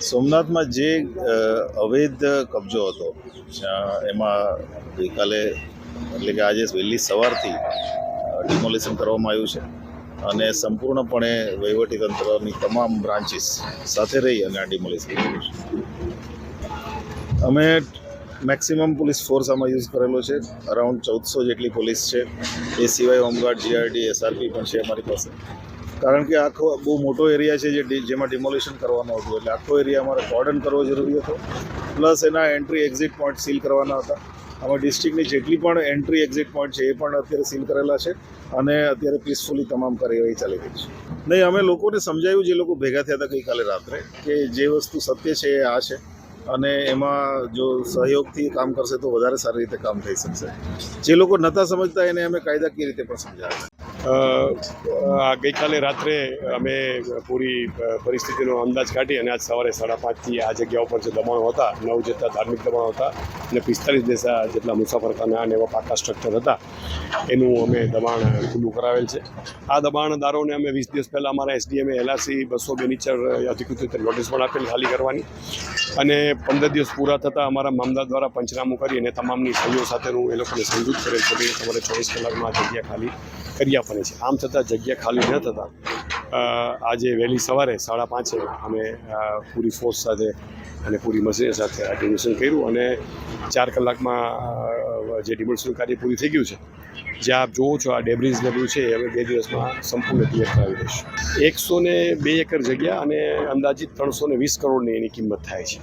સોમનાથમાં જે અવૈધ કબજો હતો એમાં ગઈકાલે, એટલે કે આજે વહેલી સવારથી ડિમોલિશન કરવામાં આવ્યું છે. અને સંપૂર્ણપણે વહીવટીતંત્રની તમામ બ્રાન્ચીસ સાથે રહી અને આ ડિમોલિશન કર્યું છે. અમે મેક્સિમમ પોલીસ ફોર્સ આમાં યુઝ કરેલો છે. અરાઉન્ડ ચૌદસો જેટલી પોલીસ છે. એ સિવાય હોમગાર્ડ જીઆરડી એસઆરપી પણ છે અમારી પાસે. કારણ કે આખો બહુ મોટો એરિયા છે જે જેમાં ડિમોલિશન કરવાનું હતું. એટલે આખો એરિયા અમારે કોર્ડન કરવો જરૂરી હતો. પ્લસ એના એન્ટ્રી એક્ઝિટ પોઈન્ટ સીલ કરવાના હતા. આમાં ડિસ્ટ્રિક્ટની જેટલી પણ એન્ટ્રી એક્ઝિટ પોઈન્ટ છે એ પણ અત્યારે સીલ કરેલા છે અને અત્યારે પીસફુલી તમામ કાર્યવાહી ચાલી રહી છે. નહીં, અમે લોકોને સમજાયું જે લોકો ભેગા થયા હતા ગઈકાલે રાત્રે કે જે વસ્તુ સત્ય છે એ આ છે અને એમાં જો સહયોગથી કામ કરશે તો વધારે સારી રીતે કામ થઈ શકશે. જે લોકો નહોતા સમજતા એને અમે કાયદાકીય રીતે પણ સમજાવ્યા. આ ગઈકાલે રાત્રે અમે પૂરી પરિસ્થિતિનો અંદાજ કાઢી અને આજ સવારે સાડા પાંચથી આ જગ્યા ઉપર જે દબાણો હતા, નવ જેટલા ધાર્મિક દબાણો હતા અને પિસ્તાલીસ દેશા જેટલા મુસાફરખાના અને એવા પાકા સ્ટ્રક્ચર હતા, એનું અમે દબાણ ખુલ્લું કરાવેલ છે. આ દબાણદારોને અમે વીસ દિવસ પહેલાં અમારા એસડીએમએ એલઆરસી બસો બેનિચર અધિકૃત રીતે નોટિસ પણ આપેલી, ખાલી કરવાની. અને પંદર દિવસ પૂરા થતાં અમારા મામદાર દ્વારા પંચનામું કરી અને તમામની સહીઓ સાથેનું એ લોકોને સમજૂત કરેલ છે. કે તમારે ચોવીસ કલાકમાં આ જગ્યા ખાલી કરી આપવાની છે. આમ છતાં જગ્યા ખાલી ન થતાં આજે વહેલી સવારે સાડા પાંચે અમે પૂરી ફોર્સ સાથે અને પૂરી મશીન સાથે આ ડિમિશન કર્યું અને ચાર કલાકમાં જે ડિમોલિશન કાર્ય પૂરી થઈ ગયું છે, જે આપ જોવો છો આ ડેબ્રિઝ ને બધું છે હવે બે દિવસમાં સંપૂર્ણ ક્લિયર કરાવી દઈશું એકસો ને બે એકર જગ્યા અને અંદાજિત ત્રણસો ને વીસ કરોડની એની કિંમત થાય છે.